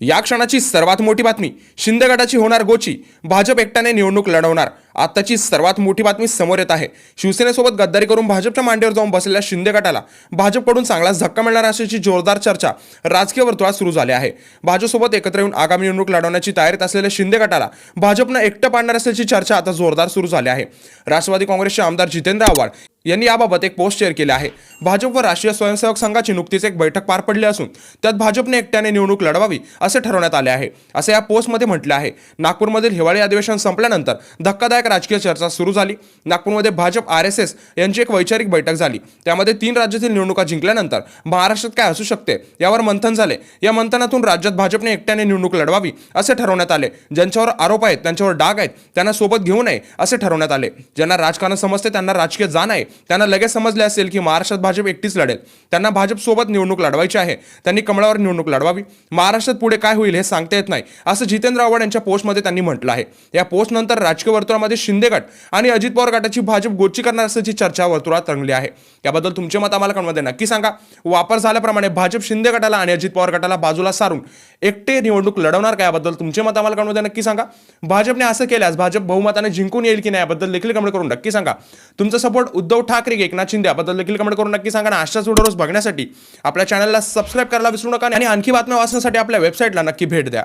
या क्षणाची सर्वात मोठी बातमी शिंदे गटाची होणार गोची. भाजप एकट्याने निवडणूक लढवणार. आताची सर्वात मोठी बातमी समोर येत आहे. शिवसेनेसोबत गद्दारी करून भाजपच्या मांडीवर जाऊन बसलेल्या शिंदे गटाला भाजपकडून चांगलाच धक्का मिळणार असल्याची जोरदार चर्चा राजकीय वर्तुळात सुरू झाली आहे. भाजपसोबत एकत्र येऊन आगामी निवडणूक लढवण्याची तयारीत असलेल्या शिंदे गटाला भाजपनं एकटं पाडणार असल्याची चर्चा आता जोरदार सुरू झाली आहे. राष्ट्रवादी काँग्रेसचे आमदार जितेंद्र आव्हाड यांनी याबाबत एक पोस्ट शेअर केली आहे. भाजप व राष्ट्रीय स्वयंसेवक संघाची नुकतीच एक बैठक पार पडली असून त्यात भाजपने एकट्याने निवडणूक लढवावी असे ठरवण्यात आले आहे. असे या पोस्टमध्ये म्हटले आहे. नागपूरमधील हिवाळी अधिवेशन संपल्यानंतर धक्कादायक राजकीय चर्चा सुरू झाली. नागपूरमध्ये भाजप आर एस एस यांची एक वैचारिक बैठक झाली. त्यामध्ये तीन राज्यातील निवडणुका जिंकल्यानंतर महाराष्ट्रात काय असू शकते यावर मंथन झाले. या मंथनातून राज्यात भाजपने एकट्याने निवडणूक लढवावी असे ठरवण्यात आले. ज्यांच्यावर आरोप आहेत त्यांच्यावर डाग आहेत त्यांना सोबत घेऊ नये असे ठरवण्यात आले. ज्यांना राजकारण समजते त्यांना राजकीय जाण आहे त्यांना लगेच समजले असेल की महाराष्ट्रात भाजप एकटीच लढेल. त्यांना भाजप सोबत निवडणूक लढवायची आहे. त्यांनी कमळावर निवडणूक लढवावी. महाराष्ट्रात पुढे काय होईल हे सांगता येत नाही असं जितेंद्र आव्हाड यांच्या पोस्टमध्ये त्यांनी म्हटलं आहे. या पोस्टनंतर राजकीय वर्तुळामध्ये शिंदे गट आणि अजित पवार गटाची भाजप गोची करणार असल्याची चर्चा वर्तुळात रंगली आहे. याबद्दल तुमचे मत आम्हाला कळमध्ये नक्की सांगा. वापर झाल्याप्रमाणे भाजप शिंदे गटाला आणि अजित पवार गटाला बाजूला सारून एकटे निवडणूक लढवणार का याबद्दल तुमचे मत आम्हाला कळमध्ये नक्की सांगा. भाजपने असं केल्यास भाजप बहुमताने जिंकून येईल की नाही याबद्दल देखील कमेंट करून नक्की सांगा. तुमचा सपोर्ट उद्धव ठाकरे की एकनाथ शिंदे याबद्दल देखील कमेंट करून नक्की सांगा. आणि अशाच रोज बघण्यासाठी आपल्या चॅनलला सबस्क्राईब करायला विसरू नका. आणि आणखी बातम्या वाचण्यासाठी आपल्या वेबसाईटला नक्की भेट द्या.